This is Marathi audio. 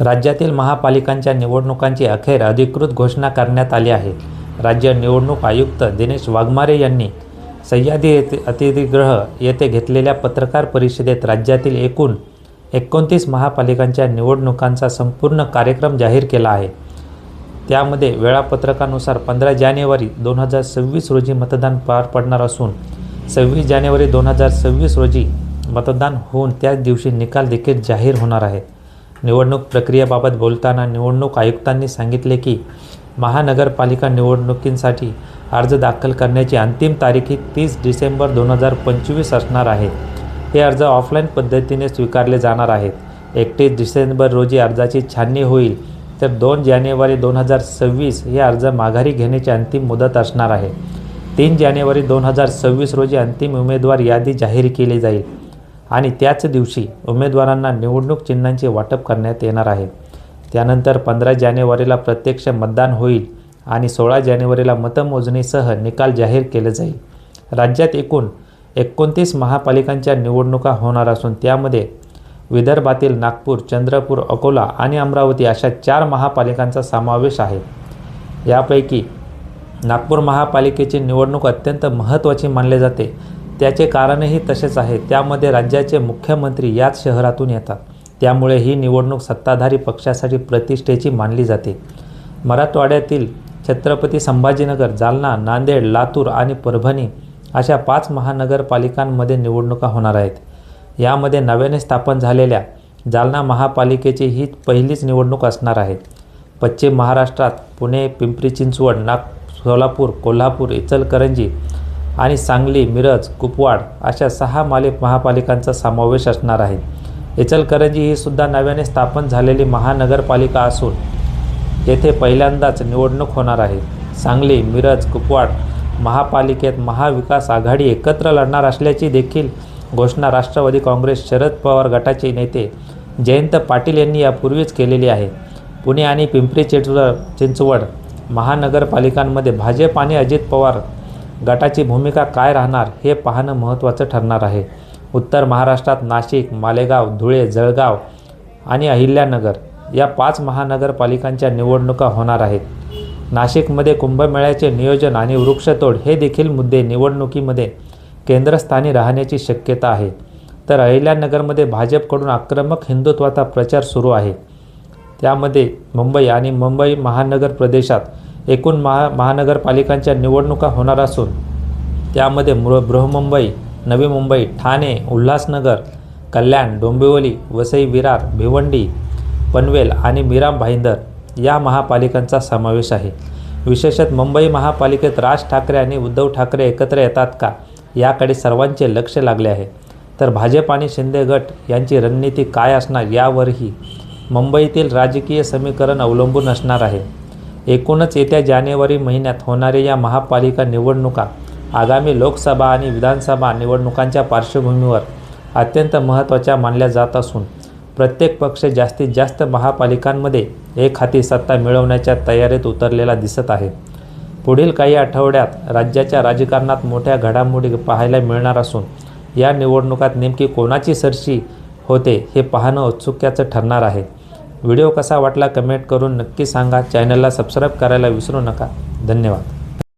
राज्यातील महापालिकांच्या निवडणुकांची अखेर अधिकृत घोषणा करण्यात आली आहे. राज्य निवडणूक आयुक्त दिनेश वाघमारे यांनी सह्याद्री येथे अतिथिगृह येथे घेतलेल्या पत्रकार परिषदेत राज्यातील एकूण एकोणतीस महापालिकांच्या निवडणुकांचा संपूर्ण कार्यक्रम जाहीर केला आहे. त्यामध्ये वेळापत्रकानुसार पंधरा जानेवारी दोन हजार सव्वीस रोजी मतदान पार पडणार असून सव्वीस जानेवारी दोन हजार सव्वीस रोजी मतदान होऊन त्याच दिवशी निकाल देखील जाहीर होणार आहेत निवडणूक प्रक्रियेबाबत बोलताना निवडणूक आयुक्तांनी सांगितले की महानगरपालिका निवडणुकींसाठी अर्ज दाखल करण्याची अंतिम तारीख ही तीस डिसेंबर दोन हजार पंचवीस असणार आहे. हे अर्ज ऑफलाईन पद्धतीने स्वीकारले जाणार आहेत. एकतीस डिसेंबर रोजी अर्जाची छाननी होईल तर दोन जानेवारी दोन हजार सव्वीस हे अर्ज माघारी घेण्याची अंतिम मुदत असणार आहे. तीन जानेवारी दोन हजार सव्वीस रोजी अंतिम उमेदवार यादी जाहीर केली जाईल. आणि त्याच दिवशी उमेदवारांना निवडणूक चिन्हांचे वाटप करण्यात येणार आहे. त्यानंतर पंधरा जानेवारीला प्रत्यक्ष मतदान होईल आणि सोळा जानेवारीला मतमोजणीसह निकाल जाहीर केले जाईल. राज्यात एकूण एकोणतीस महापालिकांच्या निवडणुका होणार असून त्यामध्ये विदर्भातील नागपूर चंद्रपूर अकोला आणि अमरावती अशा चार महापालिकांचा समावेश आहे. यापैकी नागपूर महापालिकेची निवडणूक अत्यंत महत्त्वाची मानले जाते. त्याचे कारणही तसेच आहे. त्यामध्ये राज्याचे मुख्यमंत्री याच शहरातून येतात. त्यामुळे ही निवडणूक सत्ताधारी पक्षासाठी प्रतिष्ठेची मानली जाते. मराठवाड्यातील छत्रपती संभाजीनगर जालना नांदेड लातूर आणि परभणी अशा पाच महानगरपालिकांमध्ये निवडणुका होणार आहेत. यामध्ये नव्याने स्थापन झालेल्या जालना महापालिकेची ही पहिलीच निवडणूक असणार आहे. पश्चिम महाराष्ट्रात पुणे पिंपरी चिंचवड नाग सोलापूर कोल्हापूर इचलकरंजी आणि सांगली मिरज कुपवाड अशा सहा माले महापालिकांचा समावेश असणार आहे. इचलकरंजी ही सुद्धा नव्याने स्थापन झालेली महानगरपालिका असून येथे पहिल्यांदाच निवडणूक होणार आहे. सांगली मिरज कुपवाड महापालिकेत महाविकास आघाडी एकत्र लढणार असल्याची देखील घोषणा राष्ट्रवादी काँग्रेस शरद पवार गटाचे नेते जयंत पाटील यांनी यापूर्वीच केलेली आहे. पुणे आणि पिंपरी चिंचवड चिंचवड महानगरपालिकांमध्ये भाजप आणि अजित पवार गटाची भूमिका काय राहणार हे पाहणं महत्त्वाचं ठरणार आहे. उत्तर महाराष्ट्रात नाशिक मालेगाव धुळे जळगाव आणि अहिल्यानगर या पाच महानगरपालिकांच्या निवडणुका होणार आहेत. नाशिकमध्ये कुंभमेळ्याचे नियोजन आणि वृक्षतोड हे देखील मुद्दे निवडणुकीमध्ये केंद्रस्थानी राहण्याची शक्यता आहे. तर अहिल्यानगरमध्ये भाजपकडून आक्रमक हिंदुत्वाचा प्रचार सुरू आहे. त्यामध्ये मुंबई आणि मुंबई महानगर प्रदेशात एकूण महा महानगरपालिकांच्या निवडणुका होणार असून त्यामध्ये मृ बृहमुंबई नवी मुंबई ठाणे उल्हासनगर कल्याण डोंबिवली वसई विरार भिवंडी पनवेल आणि मिराम भाईंदर या महापालिकांचा समावेश आहे. विशेषत मुंबई महापालिकेत राज ठाकरे आणि उद्धव ठाकरे एकत्र येतात का याकडे सर्वांचे लक्ष लागले आहे. तर भाजप आणि शिंदे गट यांची रणनीती काय असणार यावरही मुंबईतील राजकीय समीकरण अवलंबून असणार आहे. एकूणच येत्या जानेवारी महिन्यात होणाऱ्या या महापालिका निवडणुका आगामी लोकसभा आणि विधानसभा निवडणुकांच्या पार्श्वभूमीवर अत्यंत महत्त्वाच्या मानल्या जात असून प्रत्येक पक्ष जास्तीत जास्त महापालिकांमध्ये एक हाती सत्ता मिळवण्याच्या तयारीत उतरलेला दिसत आहे. पुढील काही आठवड्यात राज्याच्या राजकारणात मोठ्या घडामोडी पाहायला मिळणार असून या निवडणुकात नेमकी कोणाची सरशी होते हे पाहणं औत्सुक्याचं ठरणार आहे. व्हिडिओ कसा वाटला कमेंट करून नक्की सांगा. चॅनलला सबस्क्राईब करायला विसरू नका. धन्यवाद.